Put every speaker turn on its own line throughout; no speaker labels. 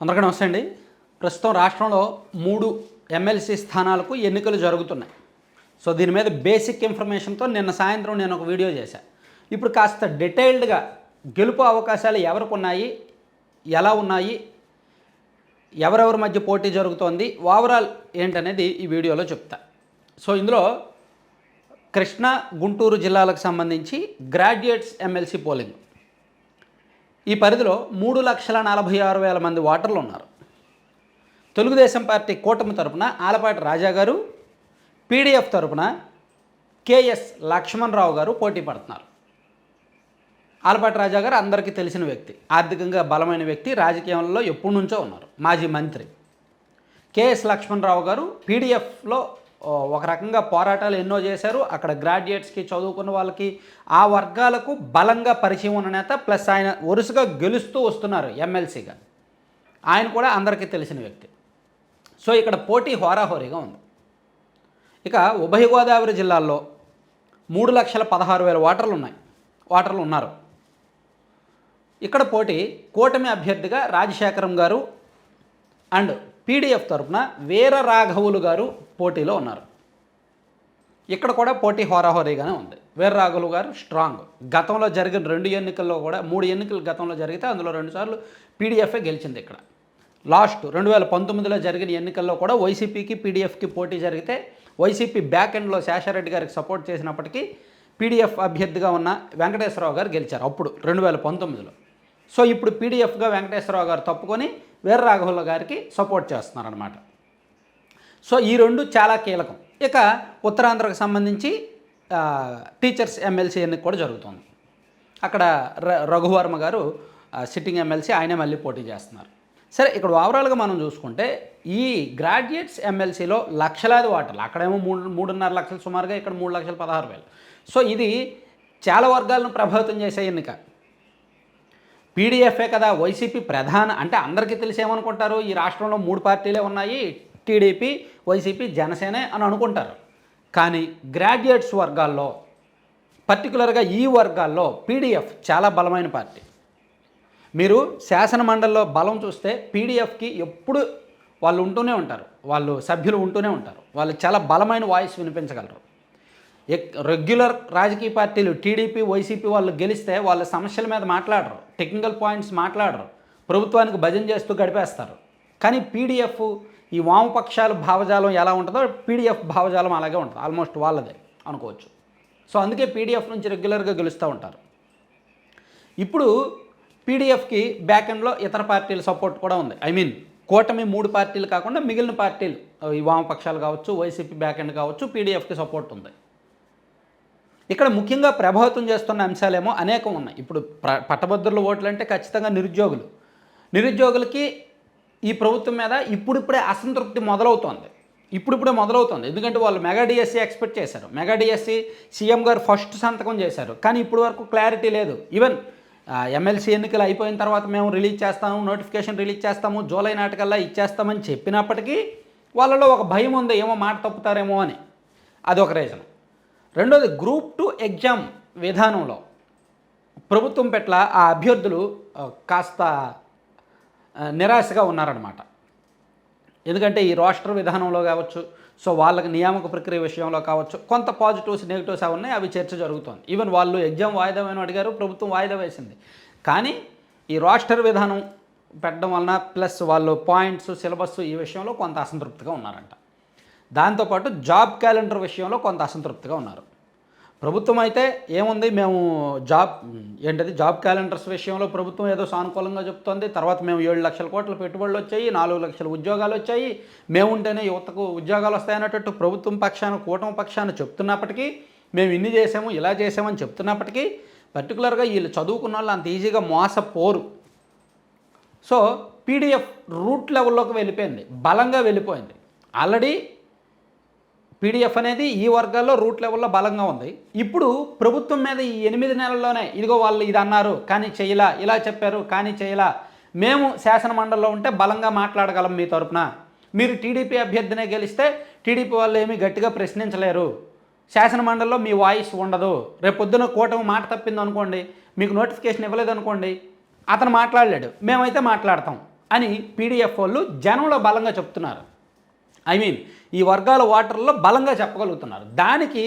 అందరికీ నమస్తే అండి. ప్రస్తుతం రాష్ట్రంలో మూడు ఎమ్మెల్సీ స్థానాలకు ఎన్నికలు జరుగుతున్నాయి. సో దీని మీద బేసిక్ ఇన్ఫర్మేషన్తో నిన్న సాయంత్రం నేను ఒక వీడియో చేశాను ఇప్పుడు కాస్త డీటెయిల్డ్గా గెలుపు అవకాశాలు ఎవరికి ఉన్నాయి ఎలా ఉన్నాయి ఎవరెవరి మధ్య పోటీ జరుగుతోంది ఓవరాల్ ఏంటనేది ఈ వీడియోలో చెప్తా. సో ఇందులో కృష్ణా గుంటూరు జిల్లాలకు సంబంధించి గ్రాడ్యుయేట్స్ ఎమ్మెల్సీ పోలింగ్. ఈ పరిధిలో మూడు లక్షల నలభై ఆరు వేల మంది ఓటర్లు ఉన్నారు. తెలుగుదేశం పార్టీ కూటమి తరపున ఆలపాటి రాజా గారు పీడీఎఫ్ తరపున కేఎస్ లక్ష్మణరావు గారు పోటీ పడుతున్నారు. ఆలపాటి రాజా గారు అందరికీ తెలిసిన వ్యక్తి ఆర్థికంగా బలమైన వ్యక్తి రాజకీయంలో ఎప్పటి నుంచో ఉన్నారు. మాజీ మంత్రి. కేఎస్ లక్ష్మణరావు గారు పీడిఎఫ్లో ఒక రకంగా పోరాటాలు ఎన్నో చేశారు. అక్కడ గ్రాడ్యుయేట్స్కి చదువుకున్న వాళ్ళకి ఆ వర్గాలకు బలంగా పరిచయం ఉన్న నేత ప్లస్ ఆయన వరుసగా గెలుస్తూ వస్తున్నారు ఎమ్మెల్సీగా. ఆయన కూడా అందరికీ తెలిసిన వ్యక్తి. సో ఇక్కడ పోటీ హోరాహోరీగా ఉంది. ఇక ఉభయ గోదావరి జిల్లాల్లో మూడు లక్షల పదహారు వేల ఓటర్లు ఉన్నాయి ఓటర్లు ఉన్నారు. ఇక్కడ పోటీ కూటమి అభ్యర్థిగా రాజశేఖరం గారు అండ్ పీడిఎఫ్ తరపున వీర రాఘవులు గారు పోటీలో ఉన్నారు. ఇక్కడ కూడా పోటీ హోరాహోరీగానే ఉంది. వీర్రాఘులు గారు స్ట్రాంగ్. గతంలో జరిగిన రెండు ఎన్నికల్లో కూడా మూడు ఎన్నికలు గతంలో జరిగితే అందులో రెండుసార్లు పీడిఎఫ్ఏ గెలిచింది ఇక్కడ. లాస్ట్ రెండు వేల పంతొమ్మిదిలో జరిగిన ఎన్నికల్లో కూడా వైసీపీకి పీడిఎఫ్కి పోటీ జరిగితే వైసీపీ బ్యాక్ ఎండ్లో శేషారెడ్డి గారికి సపోర్ట్ చేసినప్పటికీ పీడిఎఫ్ అభ్యర్థిగా ఉన్న వెంకటేశ్వరరావు గారు గెలిచారు అప్పుడు రెండు వేల పంతొమ్మిదిలో. సో ఇప్పుడు పీడిఎఫ్గా వెంకటేశ్వరరావు గారు తప్పుకొని వీర రాఘవుల గారికి సపోర్ట్ చేస్తున్నారనమాట సో ఈ రెండు చాలా కీలకం. ఇక ఉత్తరాంధ్రకు సంబంధించి టీచర్స్ ఎమ్మెల్సీ ఎన్నిక కూడా జరుగుతుంది. అక్కడ ర రఘువర్మ గారు సిట్టింగ్ ఎమ్మెల్సీ ఆయనే మళ్ళీ పోటీ చేస్తున్నారు. సరే ఇక్కడ ఓవరాల్గా మనం చూసుకుంటే ఈ గ్రాడ్యుయేట్స్ ఎమ్మెల్సీలో లక్షలాది వాటర్లు అక్కడేమో మూడు మూడున్నర లక్షలు సుమారుగా ఇక్కడ మూడు లక్షల పదహారు వేలు. సో ఇది చాలా వర్గాలను ప్రభావితం చేసే ఎన్నిక. పీడీఎఫ్ఏ కదా వైసీపీ ప్రధాన. అంటే అందరికీ తెలిసేమనుకుంటారు ఈ రాష్ట్రంలో మూడు పార్టీలే ఉన్నాయి టీడీపీ వైసీపీ జనసేనే అని అనుకుంటారు. కానీ గ్రాడ్యుయేట్స్ వర్గాల్లో పర్టికులర్గా ఈ వర్గాల్లో పీడీఎఫ్ చాలా బలమైన పార్టీ. మీరు శాసన మండలిలో బలం చూస్తే పీడీఎఫ్కి ఎప్పుడు వాళ్ళు ఉంటూనే ఉంటారు వాళ్ళు సభ్యులు ఉంటూనే ఉంటారు. వాళ్ళు చాలా బలమైన వాయిస్ వినిపించగలరు. రెగ్యులర్ రాజకీయ పార్టీలు టీడీపీ వైసీపీ వాళ్ళు గెలిస్తే వాళ్ళ సమస్యల మీద మాట్లాడరు. టెక్నికల్ పాయింట్స్ మాట్లాడరు. ప్రభుత్వానికి భజన చేస్తూ గడిపేస్తారు. కానీ పీడిఎఫ్ ఈ వామపక్షాల భావజాలం ఎలా ఉంటుందో పీడిఎఫ్ భావజాలం అలాగే ఉంటుంది. ఆల్మోస్ట్ వాళ్ళదే అనుకోవచ్చు. సో అందుకే పీడిఎఫ్ నుంచి రెగ్యులర్గా గెలుస్తూ ఉంటారు. ఇప్పుడు పీడిఎఫ్కి బ్యాక్ ఎండ్లో ఇతర పార్టీల సపోర్ట్ కూడా ఉంది. ఐ మీన్ కూటమి మూడు పార్టీలు కాకుండా మిగిలిన పార్టీలు ఈ వామపక్షాలు కావచ్చు వైసీపీ బ్యాక్ ఎండ్ కావచ్చు పీడిఎఫ్కి సపోర్ట్ ఉంది. ఇక్కడ ముఖ్యంగా ప్రభావితం చేస్తున్న అంశాలేమో అనేకం ఉన్నాయి. ఇప్పుడు ప్ర పట్టభద్రుల ఓట్లు అంటే ఖచ్చితంగా నిరుద్యోగులు. నిరుద్యోగులకి ఈ ప్రభుత్వం మీద ఇప్పుడిప్పుడే అసంతృప్తి మొదలవుతోంది. ఇప్పుడిప్పుడే మొదలవుతుంది. ఎందుకంటే వాళ్ళు మెగా డిఎస్సి ఎక్స్పెక్ట్ చేశారు. మెగా డిఎస్సి సీఎం గారు ఫస్ట్ సంతకం చేశారు. కానీ ఇప్పటి వరకు క్లారిటీ లేదు. ఈవెన్ ఎమ్మెల్సీ ఎన్నికలు అయిపోయిన తర్వాత మేము రిలీజ్ చేస్తాము నోటిఫికేషన్ రిలీజ్ చేస్తాము జూలై నాటికల్లా ఇచ్చేస్తామని చెప్పినప్పటికీ వాళ్ళలో ఒక భయం ఉంది. ఏమో మాట తప్పుతారేమో అని. అదొక రీజన్. రెండోది గ్రూప్ టూ ఎగ్జామ్ విధానంలో ప్రభుత్వం పట్ల ఆ అభ్యర్థులు కాస్త నిరాశగా ఉన్నారనమాట ఎందుకంటే ఈ రాష్ట్ర విధానంలో కావచ్చు సో వాళ్ళకి నియామక ప్రక్రియ విషయంలో కావచ్చు కొంత పాజిటివ్స్ నెగిటివ్స్ అవి ఉన్నాయి అవి చర్చ జరుగుతోంది. ఈవెన్ వాళ్ళు ఎగ్జామ్ వాయిదా వేయమని అడిగారు ప్రభుత్వం వాయిదా వేసింది. కానీ ఈ రాష్ట్ర విధానం పెట్టడం వలన ప్లస్ వాళ్ళు పాయింట్స్ సిలబస్ ఈ విషయంలో కొంత అసంతృప్తిగా ఉన్నారంట. దాంతోపాటు జాబ్ క్యాలెండర్ విషయంలో కొంత అసంతృప్తిగా ఉన్నారు. ప్రభుత్వం అయితే ఏముంది? మేము జాబ్ ఏంటది? జాబ్ క్యాలెండర్స్ విషయంలో ప్రభుత్వం ఏదో సానుకూలంగా చెప్తోంది. తర్వాత మేము ఏడు లక్షల కోట్ల పెట్టుబడులు వచ్చాయి నాలుగు లక్షల ఉద్యోగాలు వచ్చాయి. మేముంటేనే యువతకు ఉద్యోగాలు వస్తాయనేటట్టు ప్రభుత్వం పక్షాన కూటమి పక్షాన చెప్తున్నప్పటికీ మేము ఇన్ని చేసాము ఇలా చేసామని చెప్తున్నప్పటికీ పర్టికులర్గా వీళ్ళు చదువుకున్న వాళ్ళు అంత ఈజీగా మోసపోరు. సో పీడిఎఫ్ రూట్ లెవెల్లోకి వెళ్ళిపోయింది. బలంగా వెళ్ళిపోయింది. ఆల్రెడీ పీడిఎఫ్ అనేది ఈ వర్గాల్లో రూట్ లెవెల్లో బలంగా ఉంది. ఇప్పుడు ప్రభుత్వం మీద ఈ ఎనిమిది నెలల్లోనే ఇదిగో వాళ్ళు ఇది అన్నారు కానీ చేయలా ఇలా చెప్పారు కానీ చేయలా. మేము శాసనమండలిలో ఉంటే బలంగా మాట్లాడగలం మీ తరపున. మీరు టీడీపీ అభ్యర్థినే గెలిస్తే టీడీపీ వాళ్ళు ఏమీ గట్టిగా ప్రశ్నించలేరు. శాసనమండలిలో మీ వాయిస్ ఉండదు. రేపు కూటమి మాట తప్పింది అనుకోండి మీకు నోటిఫికేషన్ ఇవ్వలేదు అనుకోండి అతను మాట్లాడలేడు మేమైతే మాట్లాడతాం అని పీడిఎఫ్ వాళ్ళు జనంలో బలంగా చెప్తున్నారు. ఐ మీన్ ఈ వర్గాల వాటర్లో బలంగా చెప్పగలుగుతున్నారు. దానికి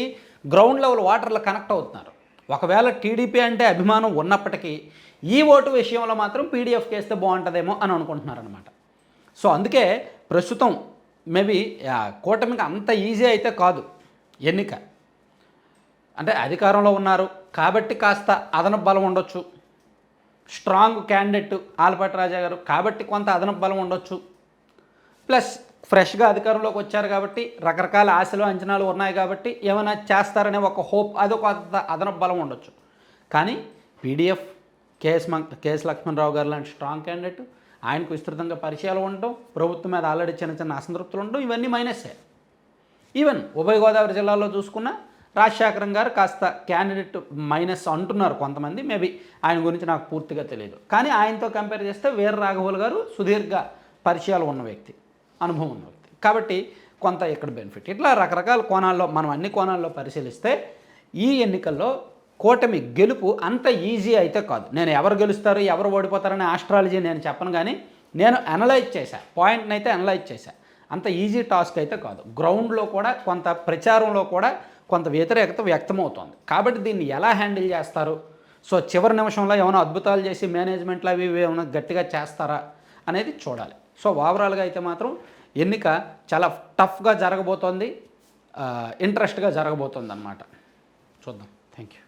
గ్రౌండ్ లెవెల్ వాటర్లో కనెక్ట్ అవుతున్నారు. ఒకవేళ టీడీపీ అంటే అభిమానం ఉన్నప్పటికీ ఈ ఓటు విషయంలో మాత్రం పీడీఎఫ్ కేస్తే బాగుంటుందేమో అని అనుకుంటున్నారనమాట సో అందుకే ప్రస్తుతం మేబీ కూటమికి అంత ఈజీ అయితే కాదు ఎన్నిక. అంటే అధికారంలో ఉన్నారు కాబట్టి కాస్త అదనపు బలం ఉండొచ్చు. స్ట్రాంగ్ క్యాండిడేట్ ఆలపాటి రాజా గారు కాబట్టి కొంత అదనపు బలం ఉండొచ్చు. ప్లస్ ఫ్రెష్గా అధికారంలోకి వచ్చారు కాబట్టి రకరకాల ఆశలు అంచనాలు ఉన్నాయి కాబట్టి ఏమైనా చేస్తారనే ఒక హోప్ అదొక అదనపు బలం ఉండొచ్చు. కానీ పీడిఎఫ్ కేఎస్ మం కేఎస్ లక్ష్మణరావు గారు లాంటి స్ట్రాంగ్ క్యాండిడేట్ ఆయనకు విస్తృతంగా పరిచయాలు ఉండటం ప్రభుత్వం మీద ఆల్రెడీ చిన్న చిన్న అసంతృప్తులు ఉండడం ఇవన్నీ మైనసే. ఈవెన్ ఉభయ గోదావరి జిల్లాలో చూసుకున్న రాజశేఖరం గారు కాస్త క్యాండిడేట్ మైనస్ అంటున్నారు కొంతమంది. మేబీ ఆయన గురించి నాకు పూర్తిగా తెలియదు కానీ ఆయనతో కంపేర్ చేస్తే వీర రాఘవులు గారు సుదీర్ఘ పరిచయాలు ఉన్న వ్యక్తి. అనుభవం ఉన్న వ్యక్తి కాబట్టి కొంత ఇక్కడ బెనిఫిట్ ఇట్లా రకరకాల కోణాల్లో మనం అన్ని కోణాల్లో పరిశీలిస్తే ఈ ఎన్నికల్లో కూటమి గెలుపు అంత ఈజీ అయితే కాదు. నేను ఎవరు గెలుస్తారు ఎవరు ఓడిపోతారనే ఆస్ట్రాలజీ నేను చెప్పను కానీ నేను అనలైజ్ చేశాను పాయింట్ని అయితే అనలైజ్ చేశాను అంత ఈజీ టాస్క్ అయితే కాదు. గ్రౌండ్లో కూడా కొంత ప్రచారంలో కూడా కొంత వ్యతిరేకత వ్యక్తమవుతోంది. కాబట్టి దీన్ని ఎలా హ్యాండిల్ చేస్తారు? సో చివరి నిమిషంలో ఏమైనా అద్భుతాలు చేసి మేనేజ్మెంట్లు అవి ఇవి ఏమైనా గట్టిగా చేస్తారా అనేది చూడాలి. సో ఓవరాల్గా అయితే మాత్రం ఎన్నిక చాలా టఫ్గా జరగబోతోంది ఇంట్రెస్ట్గా జరగబోతోంది అనమాట చూద్దాం. Thank you